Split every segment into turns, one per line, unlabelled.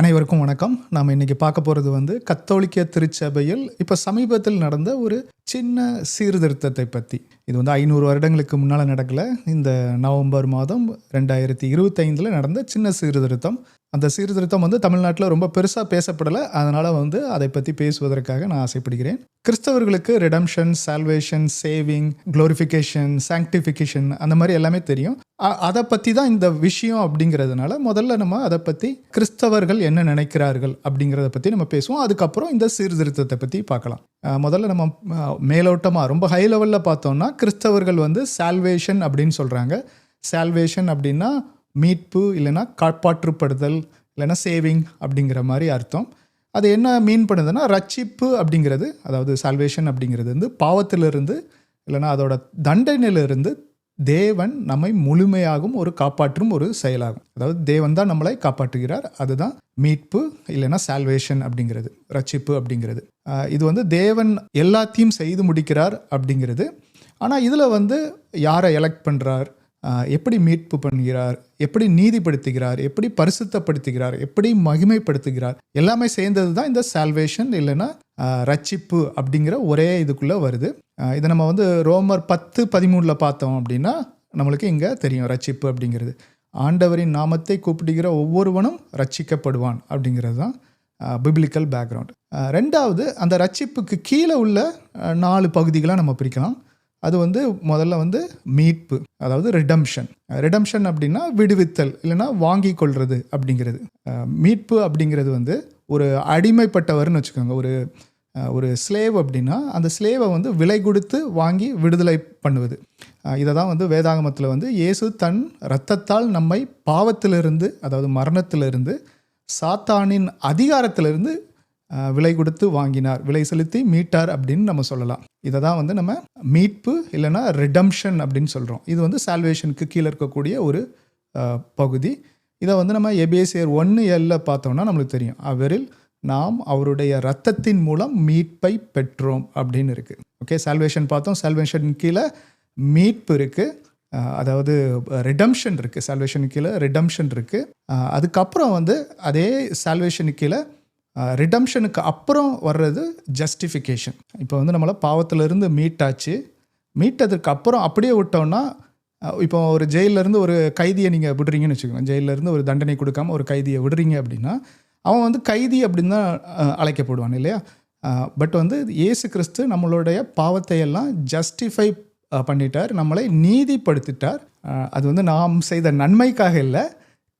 அனைவருக்கும் வணக்கம். நாம் இன்னைக்கு பார்க்க போகிறது வந்து கத்தோலிக்க திருச்சபையில் இப்போ சமீபத்தில் நடந்த ஒரு சின்ன சீர்திருத்தத்தை பற்றி இது வந்து ஐநூறு வருடங்களுக்கு முன்னால் நடக்கலை. இந்த நவம்பர் மாதம் ரெண்டாயிரத்தி இருபத்தைந்தில் நடந்த சின்ன சீர்திருத்தம். அந்த சீர்திருத்தம் வந்து தமிழ்நாட்டில் ரொம்ப பெருசாக பேசப்படலை. அதனால் வந்து அதை பற்றி பேசுவதற்காக நான் ஆசைப்படுகிறேன். கிறிஸ்தவர்களுக்கு redemption salvation saving glorification sanctification அந்த மாதிரி எல்லாமே தெரியும். அதை பற்றி தான் இந்த விஷயம் அப்படிங்கிறதுனால முதல்ல நம்ம அதை பற்றி கிறிஸ்தவர்கள் என்ன நினைக்கிறார்கள் அப்படிங்கிறத பற்றி நம்ம பேசுவோம். அதுக்கப்புறம் இந்த சீர்திருத்தத்தை பற்றி பார்க்கலாம். முதல்ல நம்ம மேலோட்டமாக ரொம்ப ஹை லெவலில் பார்த்தோம்னா கிறிஸ்தவர்கள் வந்து சால்வேஷன் அப்படின்னு சொல்கிறாங்க சால்வேஷன் அப்படின்னா மீட்பு இல்லைன்னா காப்பாற்றுப்படுதல் இல்லைன்னா சேவிங் அப்படிங்கிற மாதிரி அர்த்தம். அது என்ன மீன் பண்ணுதுன்னா ரட்சிப்பு அப்படிங்கிறது அதாவது சால்வேஷன் அப்படிங்கிறது வந்து பாவத்திலிருந்து இல்லைன்னா அதோட தண்டனையிலிருந்து தேவன் நம்மை முழுமையாகவும் ஒரு காப்பாற்றும் ஒரு செயலாகும். அதாவது தேவன் தான் நம்மளை காப்பாற்றுகிறார். அதுதான் மீட்பு இல்லைன்னா சால்வேஷன் அப்படிங்கிறது ரட்சிப்பு அப்படிங்கிறது. இது வந்து தேவன் எல்லாத்தையும் செய்து முடிக்கிறார் அப்படிங்கிறது. ஆனால் இதில் வந்து யாரை எலெக்ட் பண்ணுறார் எப்படி மீட்பு பண்ணுகிறார் எப்படி நீதிப்படுத்துகிறார் எப்படி பரிசுத்தப்படுத்துகிறார் எப்படி மகிமைப்படுத்துகிறார் எல்லாமே சேர்ந்தது தான் இந்த சால்வேஷன் இல்லைன்னா ரட்சிப்பு அப்படிங்கிற ஒரே இதுக்குள்ளே வருது. இதை நம்ம வந்து ரோமர் பத்து பதிமூணில் பார்த்தோம் அப்படின்னா நம்மளுக்கு இங்கே தெரியும் ரட்சிப்பு அப்படிங்கிறது. ஆண்டவரின் நாமத்தை கூப்பிடுகிற ஒவ்வொருவனும் ரட்சிக்கப்படுவான் அப்படிங்கிறது தான் பிப்ளிக்கல் பேக்ரவுண்ட் ரெண்டாவது அந்த ரட்சிப்புக்கு கீழே உள்ள நாலு பகுதிகளாக நம்ம பிரிக்கலாம். அது வந்து முதல்ல வந்து மீட்பு அதாவது ரிடம்ஷன் ரிடம்ஷன் அப்படின்னா விடுவித்தல் இல்லைன்னா வாங்கி கொள்வது அப்படிங்கிறது. மீட்பு அப்படிங்கிறது வந்து ஒரு அடிமைப்பட்டவர்னு வச்சுக்கோங்க. ஒரு ஒரு ஸ்லேவ் அப்படின்னா அந்த ஸ்லேவை வந்து விலை கொடுத்து வாங்கி விடுதலை பண்ணுவது. இதை தான் வந்து வேதாகமத்தில் வந்து இயேசு தன் இரத்தத்தால் நம்மை பாவத்திலிருந்து அதாவது மரணத்திலிருந்து சாத்தானின் அதிகாரத்திலிருந்து விலை கொடுத்து வாங்கினார். விலை செலுத்தி மீட்டார் அப்படின்னு நம்ம சொல்லலாம். இதை தான் வந்து நம்ம மீட்பு இல்லைன்னா ரிடம்ஷன் அப்படின்னு சொல்கிறோம் இது வந்து சால்வேஷனுக்கு கீழே இருக்கக்கூடிய ஒரு பகுதி. இதை வந்து நம்ம எபிஎஸ்ஏர் ஒன்று எல்ல பார்த்தோம்னா நம்மளுக்கு தெரியும். அவரில் நாம் அவருடைய ரத்தத்தின் மூலம் மீட்பை பெற்றோம் அப்படின்னு இருக்குது ஓகே சால்வேஷன் பார்த்தோம். சால்வேஷன் கீழே மீட்பு இருக்குது அதாவது ரிடம்ஷன் இருக்குது சால்வேஷன் கீழே ரிடம்ஷன் இருக்குது அதுக்கப்புறம் வந்து அதே சால்வேஷன் கீழே ரிடம்ஷனுக்கு அப்புறம் வர்றது ஜஸ்டிஃபிகேஷன் இப்போ வந்து நம்மளை பாவத்திலிருந்து மீட்டாச்சு. மீட்டதுக்கு அப்புறம் அப்படியே விட்டோம்னா இப்போ ஒரு ஜெயிலேருந்து ஒரு கைதியை நீங்கள் விடுறீங்கன்னு வச்சுக்கோங்க. ஜெயிலிருந்து ஒரு தண்டனை கொடுக்காம ஒரு கைதியை விடுறீங்க அப்படின்னா அவன் வந்து கைதி அப்படின்னு தான் அழைக்கப்படுவான் இல்லையா? பட் வந்து இயேசு கிறிஸ்து நம்மளுடைய பாவத்தை எல்லாம் ஜஸ்டிஃபை பண்ணிட்டார். நம்மளை நீதிப்படுத்திட்டார். அது வந்து நாம் செய்த நன்மைக்காக இல்லை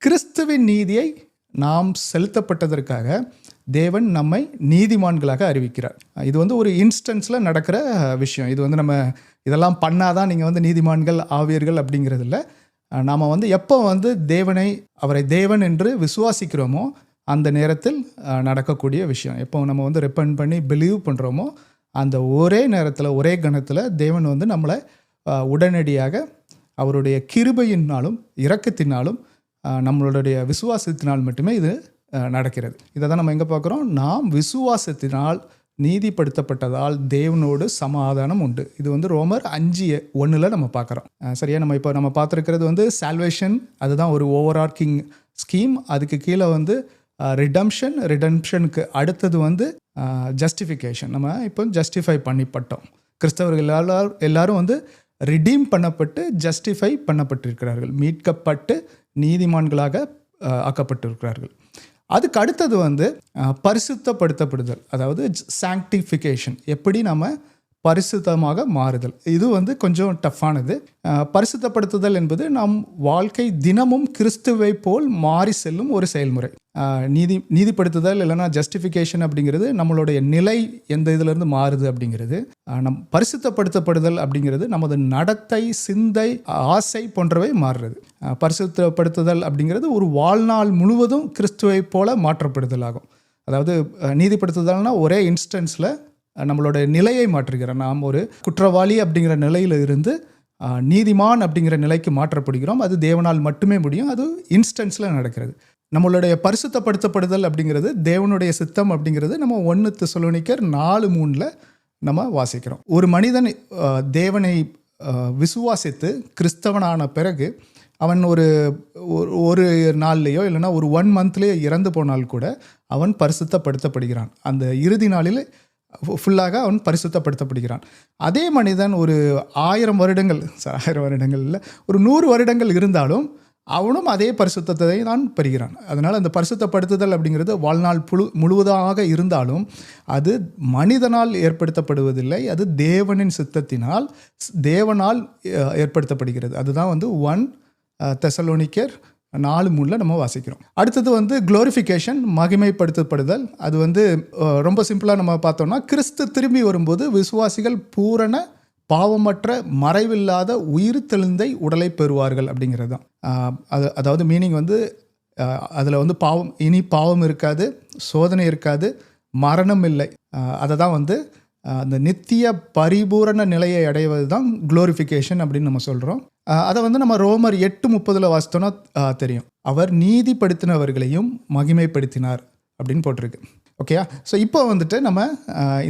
கிறிஸ்துவின் நீதியை நாம் செலுத்தப்பட்டதற்காக தேவன் நம்மை நீதிமான்களாக அறிவிக்கிறார். இது வந்து ஒரு இன்ஸ்டன்ஸில் நடக்கிற விஷயம். இது வந்து நம்ம இதெல்லாம் பண்ணாதான் நீங்கள் வந்து நீதிமான்கள் ஆவீர்கள் அப்படிங்கிறது இல்லை நாம் வந்து எப்போ வந்து தேவனை அவரை தேவன் என்று விசுவாசிக்கிறோமோ அந்த நேரத்தில் நடக்கக்கூடிய விஷயம். எப்போ நம்ம வந்து ரெப்பன் பண்ணி பிலீவ் பண்ணுறோமோ அந்த ஒரே நேரத்தில் ஒரே கணத்தில் தேவன் வந்து நம்மளை உடனடியாக அவருடைய கிருபையினாலும் இரக்கத்தினாலும் நம்மளுடைய விசுவாசத்தினால் மட்டுமே இது நடக்கிறது. இதை தான் நம்ம எங்கே பார்க்குறோம்? நாம் விசுவாசத்தினால் நீதிப்படுத்தப்பட்டதால் தேவனோடு சமாதானம் உண்டு. இது வந்து ரோமர் அஞ்சு ஒன்றில் நம்ம பார்க்குறோம். சரியா? நம்ம இப்போ நம்ம பார்த்துருக்கிறது வந்து சால்வேஷன் அதுதான் ஒரு ஓவர்ஆர்க்கிங் ஸ்கீம் அதுக்கு கீழே வந்து ரிடம்ஷன் ரிடம்ஷனுக்கு அடுத்தது வந்து ஜஸ்டிஃபிகேஷன் நம்ம இப்போ ஜஸ்டிஃபை பண்ணிப்பட்டோம். கிறிஸ்தவர்கள் எல்லாரும் எல்லாரும் வந்து ரிடீம் பண்ணப்பட்டு ஜஸ்டிஃபை பண்ணப்பட்டிருக்கிறார்கள். மீட்கப்பட்டு நீதிமான்களாக ஆக்கப்பட்டிருக்கிறார்கள். அதுக்கு அடுத்தது வந்து பரிசுத்தப்படுத்தப்படுதல். அதாவது சாங்டிஃபிகேஷன் எப்படி நம்ம பரிசுத்தமாக மாறுதல். இது வந்து கொஞ்சம் டஃப்பானது. பரிசுத்தப்படுத்துதல் என்பது நம் வாழ்க்கை தினமும் கிறிஸ்துவை போல் மாறி செல்லும் ஒரு செயல்முறை. நீதி நீதிப்படுத்துதல் இல்லைன்னா ஜஸ்டிஃபிகேஷன் அப்படிங்கிறது நம்மளுடைய நிலை எந்த இதிலிருந்து மாறுது அப்படிங்கிறது. நம் பரிசுத்தப்படுத்தப்படுதல் அப்படிங்கிறது நமது நடத்தை சிந்தை ஆசை போன்றவை மாறுறது. பரிசுத்தப்படுத்துதல் அப்படிங்கிறது ஒரு வாழ்நாள் முழுவதும் கிறிஸ்துவை போல மாற்றப்படுதல் ஆகும் அதாவது நீதிப்படுத்துதல்னா ஒரே இன்ஸ்டன்ஸில் நம்மளோட நிலையை மாற்றுகிறோம் நாம் ஒரு குற்றவாளி அப்படிங்கிற நிலையில் இருந்து நீதிமான் அப்படிங்கிற நிலைக்கு மாற்றப்படுகிறோம். அது தேவனால் மட்டுமே முடியும். அது இன்ஸ்டன்ஸில் நடக்கிறது. நம்மளுடைய பரிசுத்தப்படுத்தப்படுதல் அப்படிங்கிறது தேவனுடைய சித்தம் அப்படிங்கிறது நம்ம ஒன்று தெசலோனிக்கர் நாலு மூணில் நம்ம வாசிக்கிறோம். ஒரு மனிதன் தேவனை விசுவாசித்து கிறிஸ்தவனான பிறகு அவன் ஒரு ஒரு- ஒரு நாள்லேயோ இல்லைன்னா ஒரு ஒன் மந்த்லேயோ இறந்து போனால் கூட அவன் பரிசுத்தப்படுத்தப்படுகிறான். அந்த இறுதி நாளில் ஃபுல்லாக அவன் பரிசுத்தப்படுத்தப்படுகிறான். அதே மனிதன் ஒரு ஆயிரம் வருடங்கள் ஆயிரம் வருடங்கள் இல்லை ஒரு நூறு வருடங்கள் இருந்தாலும் அவனும் அதே பரிசுத்தத்தை தான் பெறுகிறான். அதனால் அந்த பரிசுத்தப்படுத்துதல் அப்படிங்கிறது வாழ்நாள் புழு முழுவதாக இருந்தாலும் அது மனிதனால் ஏற்படுத்தப்படுவதில்லை அது தேவனின் சித்தத்தினால் தேவனால் ஏற்படுத்தப்படுகிறது. அதுதான் வந்து ஒன் தெசலோனிக்கர் நாலு மூணில் நம்ம வாசிக்கிறோம். அடுத்தது வந்து குளோரிஃபிகேஷன் மகிமைப்படுத்தப்படுதல். அது வந்து ரொம்ப சிம்பிளாக நம்ம பார்த்தோம்னா கிறிஸ்து திரும்பி வரும்போது விசுவாசிகள் பூரண பாவமற்ற மறைவில்லாத உயிர் தெளிந்தை உடலை பெறுவார்கள் அப்படிங்கிறது தான். அது அதாவது மீனிங் வந்து அதில் வந்து பாவம் இனி பாவம் இருக்காது சோதனை இருக்காது மரணம் இல்லை. அதை தான் வந்து அந்த நித்திய பரிபூரண நிலையை அடைவது தான் குளோரிஃபிகேஷன் அப்படின்னு நம்ம சொல்கிறோம் அதை வந்து நம்ம ரோமர் எட்டு முப்பதில் வாசித்தோன்னா தெரியும். அவர் நீதிப்படுத்தினவர்களையும் மகிமைப்படுத்தினார் அப்படின்னு போட்டிருக்கு. ஓகேயா ஸோ இப்போ வந்துட்டு நம்ம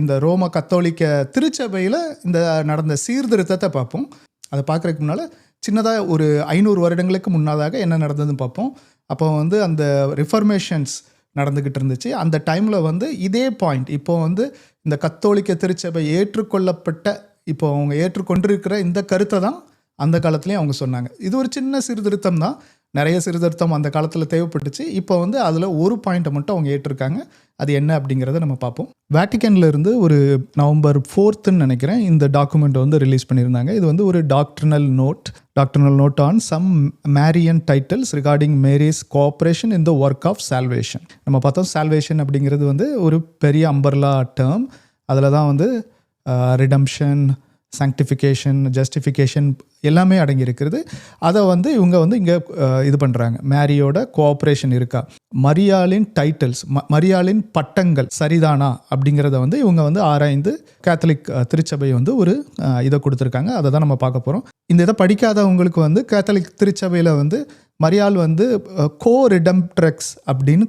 இந்த ரோம கத்தோலிக்க திருச்சபையில் இந்த நடந்த சீர்திருத்தத்தை பார்ப்போம். அதை பார்க்குறதுக்கு முன்னால் சின்னதாக ஒரு ஐநூறு வருடங்களுக்கு முன்னதாக என்ன நடந்ததுன்னு பார்ப்போம். அப்போ வந்து அந்த ரிஃபர்மேஷன்ஸ் நடந்துக்கிட்டு இருந்துச்சு அந்த டைமில் வந்து இதே பாயிண்ட் இப்போ வந்து இந்த கத்தோலிக்க திருச்சபை ஏற்றுக்கொள்ளப்பட்ட இப்போ அவங்க ஏற்றுக்கொண்டிருக்கிற இந்த கருத்தை தான் அந்த காலத்துலேயும் அவங்க சொன்னாங்க. இது ஒரு சின்ன சீர்திருத்தம் தான். நிறைய சீர்திருத்தம் அந்த காலத்தில் தேவைப்பட்டுச்சு. இப்போ வந்து அதில் ஒரு பாயிண்ட்டை மட்டும் அவங்க ஏற்றிருக்காங்க. அது என்ன அப்படிங்கிறத நம்ம பார்ப்போம். வேட்டிக்கன்ல இருந்து ஒரு நவம்பர் ஃபோர்த்துன்னு நினைக்கிறேன் இந்த டாக்குமெண்ட் வந்து ரிலீஸ் பண்ணியிருந்தாங்க. இது வந்து ஒரு doctrinal note doctrinal note on some Marian titles regarding Mary's cooperation in the work of salvation நம்ம பார்த்தோம் சால்வேஷன் அப்படிங்கிறது வந்து ஒரு பெரிய அம்பர்லா டேர்ம் அதில் தான் வந்து uh, ரிடம்ஷன் சாங்டிஃபிகேஷன் ஜஸ்டிஃபிகேஷன் எல்லாமே அடங்கியிருக்கிறது. அதை வந்து இவங்க வந்து இங்கே இது பண்ணுறாங்க மேரியோட கோஆப்ரேஷன் இருக்கா? மரியாளின் டைட்டில்ஸ் ம மரியாளின் பட்டங்கள் சரிதானா? அப்படிங்கிறத வந்து இவங்க வந்து ஆராய்ந்து கேத்தலிக் திருச்சபை வந்து ஒரு இதை கொடுத்துருக்காங்க. அதை தான் நம்ம பார்க்க போகிறோம் இந்த இதை படிக்காதவங்களுக்கு வந்து கேத்தலிக் திருச்சபையில் வந்து மரியாள் வந்து கோ ரிடம்ட்ரெக்ஸ் அப்படின்னு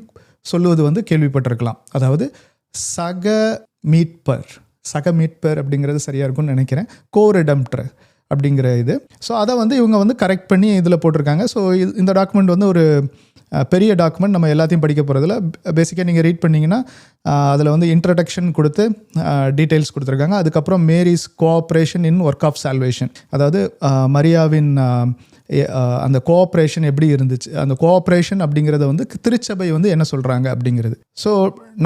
சொல்லுவது வந்து கேள்விப்பட்டிருக்கலாம். அதாவது சக மீட்பர். சக மீட்பர் அப்படிங்கிறது சரியாக இருக்கும்னு நினைக்கிறேன். கோரிடம்ட்ரு அப்படிங்கிற இது. ஸோ அதை வந்து இவங்க வந்து கரெக்ட் பண்ணி இதில் போட்டிருக்காங்க. ஸோ இந்த டாக்குமெண்ட் வந்து ஒரு பெரிய டாக்குமெண்ட் நம்ம எல்லாத்தையும் படிக்க போகிறதுல பேசிக்காக நீங்கள் ரீட் பண்ணிங்கன்னா அதில் வந்து இன்ட்ரடக்ஷன் கொடுத்து டீட்டெயில்ஸ் கொடுத்துருக்காங்க. அதுக்கப்புறம் Mary's cooperation in work of salvation அதாவது மரியாவின் அந்த கோஆப்ரேஷன் எப்படி இருந்துச்சு அந்த கோஆப்ரேஷன் அப்படிங்கிறத வந்து திருச்சபை வந்து என்ன சொல்கிறாங்க அப்படிங்கிறது. ஸோ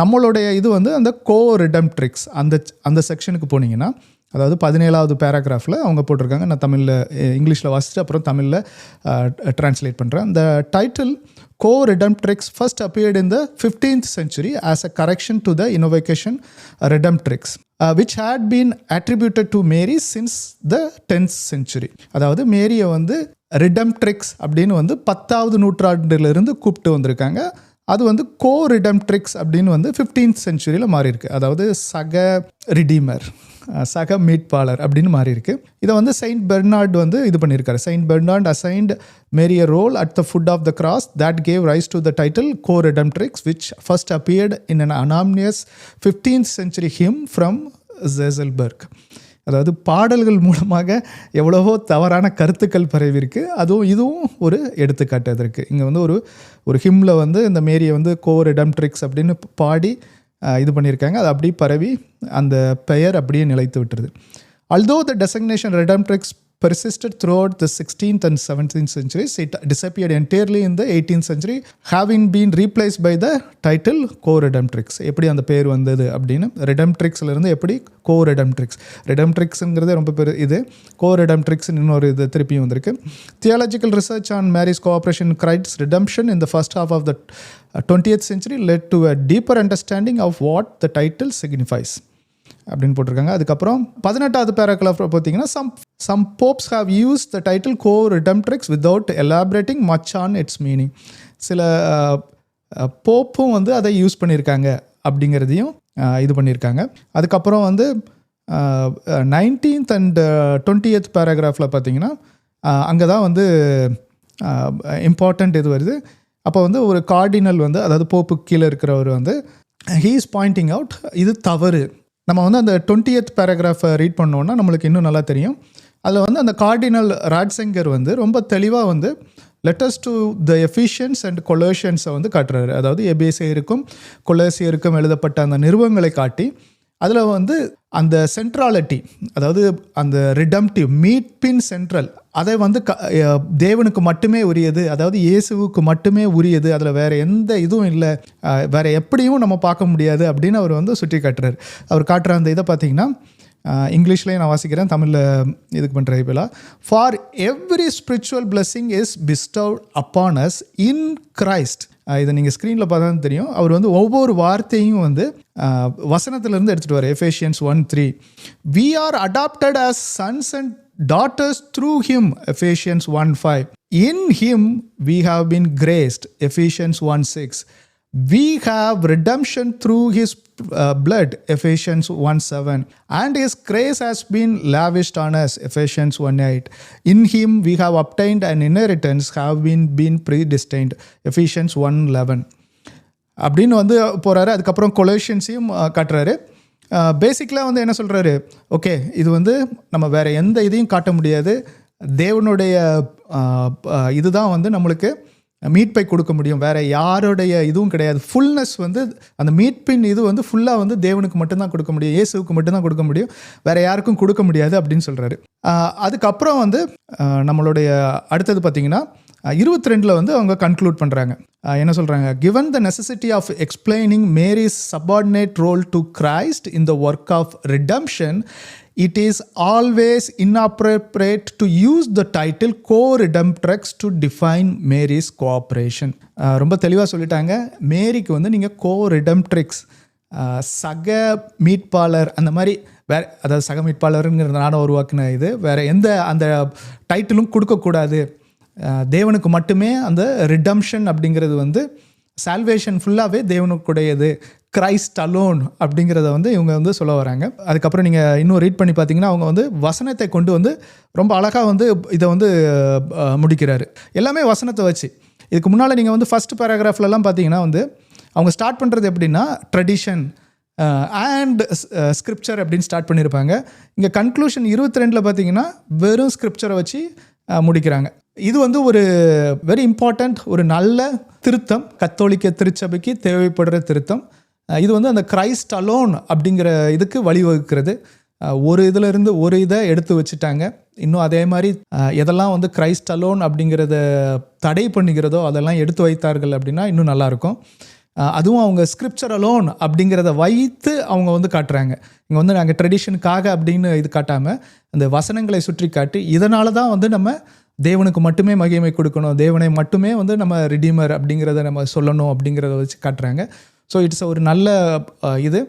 நம்மளுடைய இது வந்து அந்த கோ ரிடம் ட்ரிக்ஸ் அந்த அந்த செக்ஷனுக்கு போனீங்கன்னா அதாவது பதினேழாவது பேராகிராஃபில் அவங்க போட்டிருக்காங்க. நான் தமிழில் இங்கிலீஷில் வாசிச்சுட்டு அப்புறம் தமிழில் ட்ரான்ஸ்லேட் பண்ணுறேன் அந்த title co redemptrix first appeared in the fifteenth century as a correction to the invocation redemptrix which had been attributed to Mary since the tenth century அதாவது மேரியை வந்து ரிடம்ட்ரிக்ஸ் அப்படின்னு வந்து பத்தாவது நூற்றாண்டிலிருந்து கூப்பிட்டு வந்திருக்காங்க. அது வந்து கோ ரிடம்ட்ரிக்ஸ் அப்படின்னு வந்து ஃபிஃப்டீன்த் சென்ச்சுரியில் மாறி இருக்கு அதாவது சக ரிடீமர் சக மீட்பாளர் அப்படின்னு மாறி இருக்கு இதை வந்து செயின்ட் பெர்னார்ட் வந்து இது பண்ணியிருக்காரு. Saint Bernard assigned Mary a role at the foot of the cross that gave rise to the title co redemptrix which first appeared in an anonymous fifteenth century hymn from Salzburg அதாவது பாடல்கள் மூலமாக எவ்வளவோ தவறான கருத்துக்கள் பரவிருக்கு அதுவும் இதுவும் ஒரு எடுத்துக்காட்டு அதற்கு. இங்கே வந்து ஒரு ஒரு ஹிம்மில் வந்து இந்த மேரியை வந்து கோ ரெடம்ட்ரிக்ஸ் அப்படின்னு பாடி இது பண்ணியிருக்காங்க. அது அப்படியே பரவி அந்த பெயர் அப்படியே நிலைத்து விட்டுருது. The designation redemptrix persisted throughout the 16th and 17th centuries. It disappeared entirely in the 18th century, having been replaced by the title co-redemptrix. எப்படி அந்த பேர் வந்தது அப்படின்னு ரெடம்ட்ரிக்ஸ்லேருந்து எப்படி கோ ரெடம்ட்ரிக்ஸ் ரெடம்ட்ரிக்ஸுங்கிறது ரொம்ப பெரு இது கோ ரெடம்ட்ரிக்ஸ்னு இன்னொரு இது திருப்பியும் வந்திருக்கு theological research on Mary's cooperation Christ's redemption in the first half of the twentieth century led to a deeper understanding of what the title signifies அப்படின்னு போட்டிருக்காங்க. அதுக்கப்புறம் பதினெட்டாவது பேராகிராஃப் பார்த்தீங்கன்னா some some popes have use the title co redemptrix without elaborating much on its meaning சில போப்பும் வந்து அதை use பண்ணியிருக்காங்க அப்படிங்கிறதையும் இது பண்ணியிருக்காங்க. அதுக்கப்புறம் வந்து நைன்டீன்த் அண்ட் டுவெண்ட்டியத் பேராகிராஃபில் பார்த்தீங்கன்னா அங்கே தான் வந்து இம்பார்ட்டண்ட் இது வருது. அப்போ வந்து ஒரு கார்டினல் வந்து அதாவது போப்பு கீழே இருக்கிறவர் வந்து ஹீ இஸ் பாயிண்டிங் அவுட் இது தவறு. நம்ம வந்து அந்த டுவெண்ட்டியத் பேராகிராஃபை ரீட் பண்ணோன்னா நம்மளுக்கு இன்னும் நல்லா தெரியும். அதில் வந்து அந்த கார்டினல் ராட்சங்கர் வந்து ரொம்ப தெளிவாக வந்து letters to the Ephesians and கொலோஷியன்ஸை வந்து காட்டுறாரு. அதாவது எபேசியருக்கும் கொலோசியருக்கும் எழுதப்பட்ட அந்த நிறுவங்களை காட்டி அதில் வந்து அந்த சென்ட்ராலிட்டி அதாவது அந்த ரிடம்டிவ் மீட்பின் சென்ட்ரல் அதை வந்து க தேவனுக்கு மட்டுமே உரியது அதாவது இயேசுவுக்கு மட்டுமே உரியது அதில் வேற எந்த இதுவும் இல்லை அஹ் வேற எப்படியும் நம்ம பார்க்க முடியாது அப்படின்னு அவர் வந்து சுட்டி காட்டுறார் அவர் காட்டுற அந்த இதை பார்த்தீங்கன்னா இங்கிலீஷ்லேயே நான் வாசிக்கிறேன் தமிழில் இதுக்கு பண்ணுற இப்போலாம் for every spiritual blessing is bestowed upon us in Christ இதை நீங்கள் ஸ்க்ரீனில் பார்த்தா தெரியும். அவர் வந்து ஒவ்வொரு வார்த்தையும் வந்து வசனத்திலிருந்து எடுத்துகிட்டு வர Ephesians one three we are adopted as sons and daughters through him ephesians 1 5 in him we have been graced ephesians 1 6 we have redemption through his uh, blood ephesians 1 7 and his grace has been lavished on us ephesians 1 8 in him we have obtained an inheritance have been been predestined ephesians 1 11 அப்படின்னு வந்து போகிறாரு அதுக்கப்புறம் கொலேஷன்ஸையும் காட்டுறாரு. பேசிக்கலாக வந்து என்ன சொல்கிறாரு okay இது வந்து நம்ம வேறு எந்த இதையும் காட்ட முடியாது. தேவனுடைய இதுதான் வந்து நம்மளுக்கு மீட்பை கொடுக்க முடியும். வேறு யாருடைய இதுவும் கிடையாது. ஃபுல்னஸ் வந்து அந்த மீட்பின் இது வந்து ஃபுல்லாக வந்து தேவனுக்கு மட்டும்தான் கொடுக்க முடியும். இயேசுவுக்கு மட்டும்தான் கொடுக்க முடியும். வேறு யாருக்கும் கொடுக்க முடியாது அப்படின்னு சொல்கிறாரு அதுக்கப்புறம் வந்து நம்மளுடைய அடுத்தது பார்த்தீங்கன்னா இருபத்தி ரெண்டில் வந்து அவங்க கன்க்ளூட் பண்ணுறாங்க என்ன சொல்கிறாங்க given the necessity of explaining Mary's subordinate role to Christ in the work of redemption it is always inappropriate to use the title co redemptrix to define Mary's cooperation ரொம்ப தெளிவாக சொல்லிட்டாங்க. மேரிக்கு வந்து நீங்கள் கோ ரிடம்ட்ரிக்ஸ் சக மீட்பாளர் அந்த மாதிரி வேற அதாவது சக மீட்பாளருங்கிறது நானும் உருவாக்கின இது வேறு எந்த அந்த டைட்டிலும் கொடுக்கக்கூடாது. தேவனுக்கு மட்டுமே அந்த ரிடம்ஷன் அப்படிங்கிறது வந்து சால்வேஷன் ஃபுல்லாகவே தேவனுக்குடையது. கிரைஸ்ட் அலோன் அப்படிங்கிறத வந்து இவங்க வந்து சொல்ல வராங்க. அதுக்கப்புறம் நீங்கள் இன்னும் ரீட் பண்ணி பார்த்தீங்கன்னா அவங்க வந்து வசனத்தை கொண்டு வந்து ரொம்ப அழகாக வந்து இதை வந்து முடிக்கிறாரு. எல்லாமே வசனத்தை வச்சு. இதுக்கு முன்னால் நீங்கள் வந்து ஃபஸ்ட் பேராகிராஃப்லலாம் பார்த்தீங்கன்னா வந்து அவங்க ஸ்டார்ட் பண்ணுறது எப்படின்னா ட்ரெடிஷன் அண்ட் ஸ்கிரிப்சர் அப்படின்னு ஸ்டார்ட் பண்ணியிருப்பாங்க. இங்கே கன்க்ளூஷன் இருபத்தி ரெண்டில் பார்த்தீங்கன்னா வெறும் ஸ்கிரிப்சரை வச்சு முடிக்கிறாங்க. இது வந்து ஒரு வெரி இம்பார்ட்டண்ட் ஒரு நல்ல திருத்தம். கத்தோலிக்க திருச்சபைக்கு தேவைப்படுற திருத்தம். இது வந்து அந்த கிரைஸ்ட் அலோன் அப்படிங்கிற இதுக்கு வழிவகுக்கிறது. ஒரு இதிலிருந்து ஒரு இதை எடுத்து வச்சுட்டாங்க. இன்னும் அதே மாதிரி எதெல்லாம் வந்து கிரைஸ்ட் அலோன் அப்படிங்கிறத தடை பண்ணுகிறதோ அதெல்லாம் எடுத்து வைத்தார்கள் அப்படின்னா இன்னும் நல்லாயிருக்கும். அதுவும் அவங்க ஸ்கிரிப்சர் அலோன் அப்படிங்கிறத வைத்து அவங்க வந்து காட்டுறாங்க. இங்கே வந்து நாங்கள் ட்ரெடிஷனுக்காக அப்படின்னு இது காட்டாமல் அந்த வசனங்களை சுற்றி காட்டி இதனால தான் வந்து நம்ம தேவனுக்கு மட்டுமே மகிமை கொடுக்கணும். தேவனை மட்டுமே வந்து நம்ம ரிடீமர் அப்படிங்கிறத நம்ம சொல்லணும் அப்படிங்கிறத வச்சு காட்டுறாங்க. ஸோ இட்ஸ் ஒரு நல்ல இது.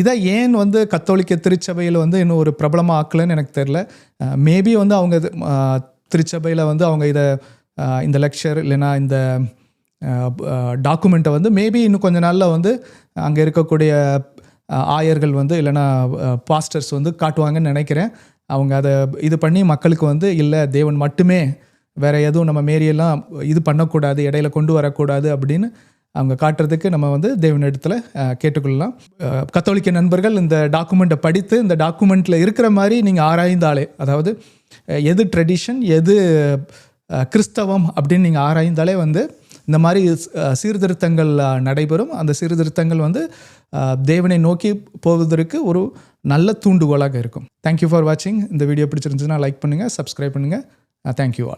இதை ஏன் வந்து கத்தோலிக்க திருச்சபையில் வந்து இன்னும் ஒரு பிரபலமாக ஆக்கலைன்னு எனக்கு தெரில மேபி வந்து அவங்க திருச்சபையில் வந்து அவங்க இதை இந்த லெக்சர் இல்லைன்னா இந்த டாக்குமெண்ட்டை வந்து மேபி இன்னும் கொஞ்ச நாளில் வந்து அங்கே இருக்கக்கூடிய ஆயர்கள் வந்து இல்லைன்னா பாஸ்டர்ஸ் வந்து காட்டுவாங்கன்னு நினைக்கிறேன். அவங்க அதை இது பண்ணி மக்களுக்கு வந்து இல்லை தேவன் மட்டுமே வேற எதுவும் நம்ம மேரியெல்லாம் இது பண்ணக்கூடாது இடையில கொண்டு வரக்கூடாது அப்படின்னு அவங்க காட்டுறதுக்கு நம்ம வந்து தேவனிடத்தில் இடத்துல கேட்டுக்கொள்ளலாம். கத்தோலிக்க நண்பர்கள் இந்த டாக்குமெண்ட்டை படித்து இந்த டாக்குமெண்ட்டில் இருக்கிற மாதிரி நீங்கள் ஆராய்ந்தாலே அதாவது எது ட்ரெடிஷன் எது கிறிஸ்தவம் அப்படின்னு நீங்கள் ஆராய்ந்தாலே வந்து இந்த மாதிரி சீர்திருத்தங்கள் நடைபெறும். அந்த சீர்திருத்தங்கள் வந்து தேவனை நோக்கி போவதற்கு ஒரு நல்ல தூண்டுகோலாக இருக்கும். தேங்க்யூ ஃபார் வாட்சிங் இந்த வீடியோ பிடிச்சிருந்துச்சுன்னா லைக் பண்ணுங்கள் சப்ஸ்கிரைப் பண்ணுங்கள் தேங்க்யூ ஆல்